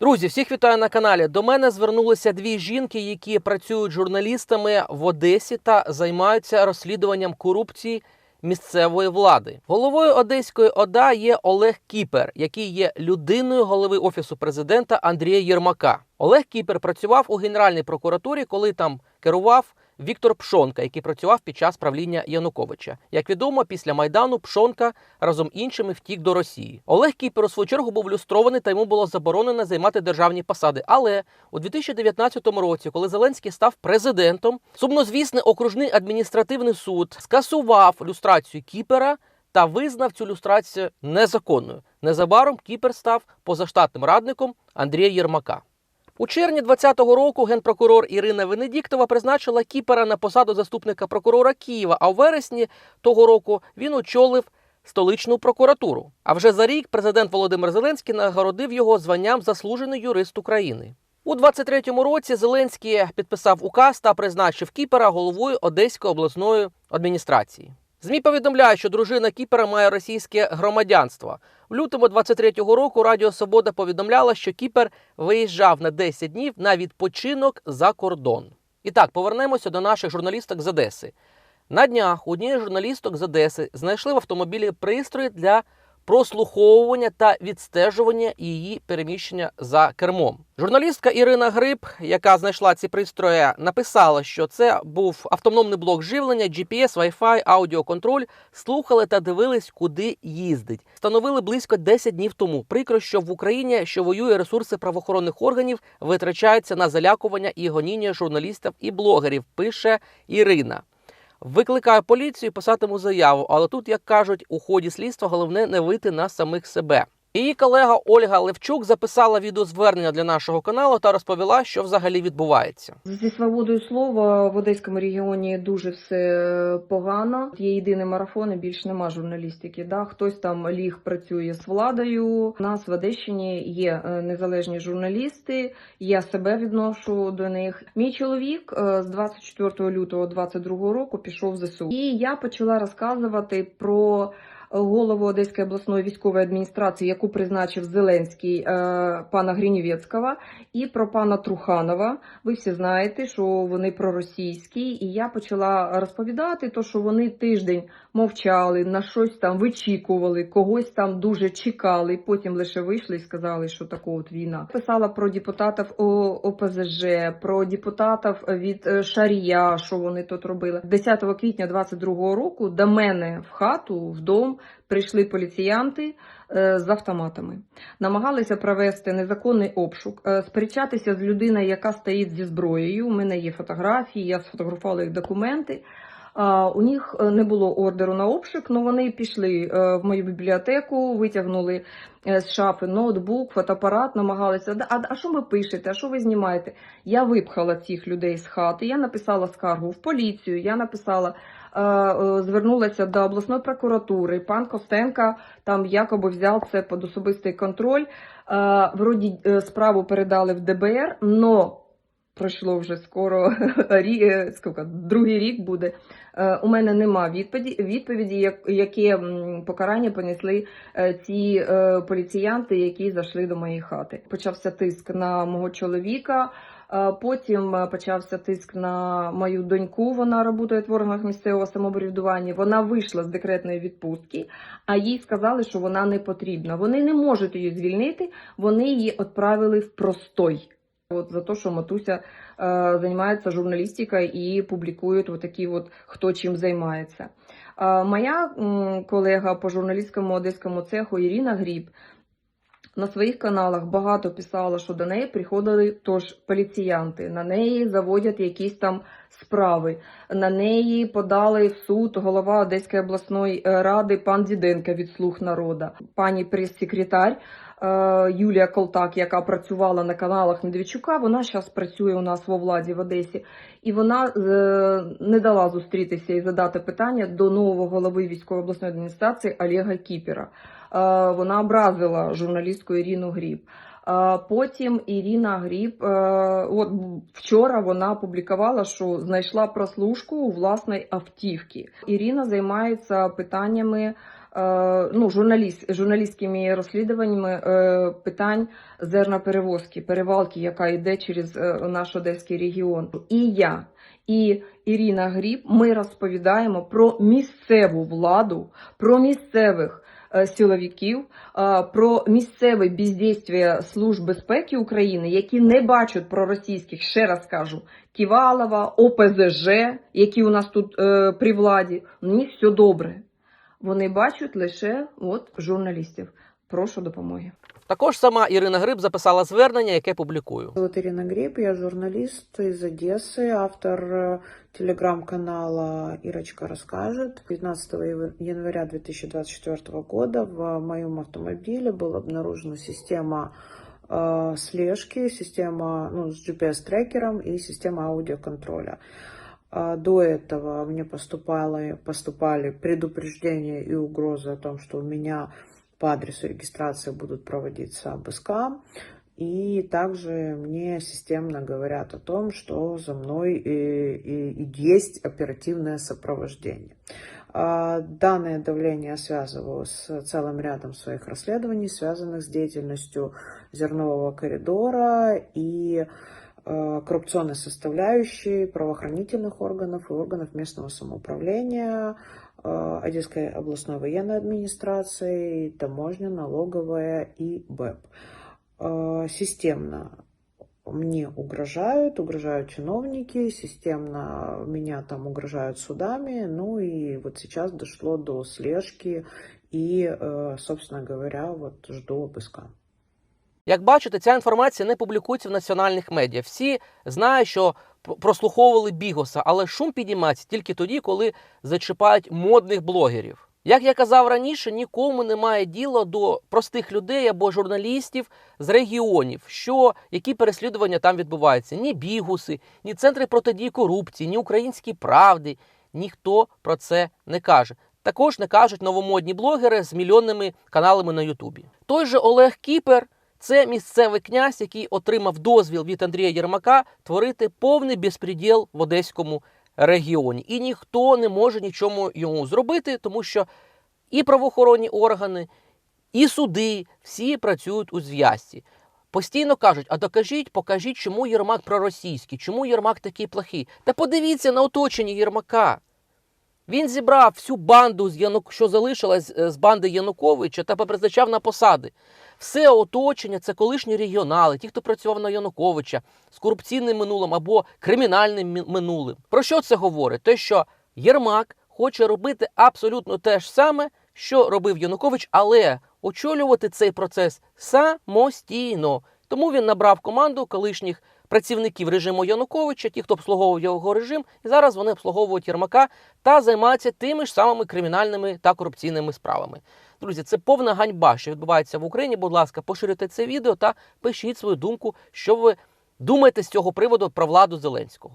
Друзі, всіх вітаю на каналі. До мене звернулися дві жінки, які працюють журналістами в Одесі та займаються розслідуванням корупції місцевої влади. Головою Одеської ОДА є Олег Кіпер, який є людиною голови офісу президента Андрія Єрмака. Олег Кіпер працював у Генеральній прокуратурі, коли там керував Віктор Пшонка, який працював під час правління Януковича. Як відомо, після майдану Пшонка разом іншими втік до Росії. Олег Кіпер у свою чергу був люстрований та йому було заборонено займати державні посади. Але у 2019 році, коли Зеленський став президентом, сумнозвісний окружний адміністративний суд скасував люстрацію Кіпера. Та визнав цю люстрацію незаконною. Незабаром Кіпер став позаштатним радником Андрія Єрмака. У червні 2020 року генпрокурор Ірина Венедіктова призначила Кіпера на посаду заступника прокурора Києва. А у вересні того року він очолив столичну прокуратуру. А вже за рік президент Володимир Зеленський нагородив його званням заслужений юрист України. У 23-му році Зеленський підписав указ та призначив Кіпера головою Одеської обласної адміністрації. ЗМІ повідомляють, що дружина Кіпера має російське громадянство. В лютому 23-го року Радіо Свобода повідомляла, що Кіпер виїжджав на 10 днів на відпочинок за кордон. І так, повернемося до наших журналісток з Одеси. На днях однієї журналісток з Одеси знайшли в автомобілі пристрої для прослуховування та відстежування її переміщення за кермом. Журналістка Ірина Гриб, яка знайшла ці пристрої, написала, що це був автономний блок живлення, GPS, Wi-Fi, аудіоконтроль. Слухали та дивились, куди їздить. Встановили близько 10 днів тому. Прикро, що в Україні, що воює ресурси правоохоронних органів, витрачаються на залякування і гоніння журналістів і блогерів. Пише Ірина. Викликаю поліцію, писатиму заяву, але тут, як кажуть, у ході слідства головне не вийти на самих себе. Її колега Ольга Левчук записала відеозвернення для нашого каналу та розповіла, що взагалі відбувається. Зі свободою слова в Одеському регіоні дуже все погано. Є єдиний марафон і більш нема журналістики. Да? Хтось там ліг працює з владою. У нас в Одещині є е, незалежні журналісти. Я себе відношу до них. Мій чоловік е, з 24 лютого 22 року пішов в ЗСУ. І я почала розказувати про голову Одеської обласної військової адміністрації, яку призначив Зеленський е, пана Гринівецького, і про пана Труханова. Ви всі знаєте, що вони проросійські, і я почала розповідати, то що вони тиждень мовчали, на щось там вичікували, когось там дуже чекали. Потім лише вийшли і сказали, що така от війна. Писала про депутатів ОПЗЖ, про депутатів від е, Шарія, що вони тут робили. 10 квітня 22 року до мене в хату, в дом прийшли поліціянти е, з автоматами, намагалися провести незаконний обшук, е, сперечатися з людиною, яка стоїть зі зброєю. У мене є фотографії, я сфотографувала їх документи. У них е, не було ордеру на обшук, але вони пішли в мою бібліотеку, витягнули з шафи ноутбук, фотоапарат, намагалися. А, а що ви пишете? А що ви знімаєте? Я випхала цих людей з хати. Я написала скаргу в поліцію. Я написала, звернулася до обласної прокуратури. Пан Костенко там якоби взяв це під особистий контроль. Е, Вроді е, справу передали в ДБР, но пройшло вже скоро рі- е, скільки, другий рік буде. Е, У мене нема відповіді, відповіді як- яке покарання понесли е, ці е, поліціянти, які зайшли до моєї хати. Почався тиск на мого чоловіка. Потім е, почався тиск на мою доньку. Вона працює в органах місцевого самоврядування. Вона вийшла з декретної відпустки, а їй сказали, що вона не потрібна. Вони не можуть її звільнити. Вони її відправили в простой. От за те, що Матуся е, займається журналістикою і публікує такі от хто чим займається. Е, моя м, колега по журналістському одеському цеху Ірина Гріб на своїх каналах багато писала, що до неї приходили тож поліціянти, на неї заводять якісь там справи. На неї подали в суд голова Одеської обласної е, ради пан Діденко від слуг народа, пані прес-секретар. е, Юлія Колтак, яка працювала на каналах Медведчука, вона зараз працює у нас во владі в Одесі, і вона е, не дала зустрітися і задати питання до нового голови військової обласної адміністрації Олега Кіпера. Е, Вона образила журналістку Ірину Гріб. Е, Потім Ірина Гріб, е, от вчора вона опублікувала, що знайшла прослушку у власної автівки. Ірина займається питаннями ну, журналіст, журналістськими розслідуваннями питань зерноперевозки, перевалки, яка йде через наш Одеський регіон. І я, і Ірина Гріб, ми розповідаємо про місцеву владу, про місцевих силовиків, е, про місцеве бездействие Служб безпеки України, які не бачать проросійських, ще раз кажу, Ківалова, ОПЗЖ, які у нас тут е, при владі. У них все добре. Вони бачать лише от журналістів. Прошу допомоги. Також сама Ірина Гриб записала звернення, яке публікую. Зовут Ирина Греб, я журналист из Одессы, автор телеграм-канала «Ирочка расскажет». 15 яв- января 2024 года в моем автомобиле была обнаружена система э, слежки, система ну, с GPS-трекером и система аудиоконтроля. До этого мне поступало, поступали предупреждения и угрозы о том, что у меня по адресу регистрации будут проводиться обыска. И также мне системно говорят о том, что за мной и, и- и есть оперативное сопровождение. А, Данное давление связываю с целым рядом своих расследований, связанных с деятельностью зернового коридора и э, коррупционной составляющей правоохранительных органов и органов местного самоуправления, э, Одесской областной военной администрации, таможня, налоговая и БЭП. Э, Системно мне угрожают, угрожают чиновники, системно меня там угрожают судами, ну и вот сейчас дошло до слежки и, э, собственно говоря, вот жду обыска. Як бачите, ця інформація не публікується в національних медіа. Всі знають, що п- прослуховували Бігоса, але шум підіймається тільки тоді, коли зачіпають модних блогерів. Як я казав раніше, нікому немає діла до простих людей або журналістів з регіонів, що які переслідування там відбуваються. Ні бігуси, ні центри протидії корупції, ні українські правди. Ніхто про це не каже. Також не кажуть новомодні блогери з мільйонними каналами на Ютубі. Той же Олег Кіпер це місцевий князь, який отримав дозвіл від Андрія Єрмака творити повний безпреділ в одеському регіоні. І ніхто не може нічому йому зробити, тому що і правоохоронні органи, і суди всі працюють у зв'язці. Постійно кажуть: а докажіть, покажіть, чому Єрмак проросійський, чому Єрмак такий плохий. Та подивіться на оточення Єрмака. Він зібрав всю банду, що залишилась е, з банди Януковича, та попризначав на посади. Все оточення це колишні регіонали, ті, хто працював на Януковича з корупційним минулим або кримінальним минулим. Про що це говорить? Те, що Єрмак хоче робити абсолютно те ж саме, що робив Янукович, але очолювати цей процес самостійно. Тому він набрав команду колишніх працівників режиму Януковича, ті, хто обслуговував його режим, і зараз вони обслуговують Єрмака та займаються тими ж самими кримінальними та корупційними справами. Друзі, це повна ганьба, що відбувається в Україні. Будь ласка, поширюйте це відео та пишіть свою думку, що ви думаєте з цього приводу про владу Зеленського.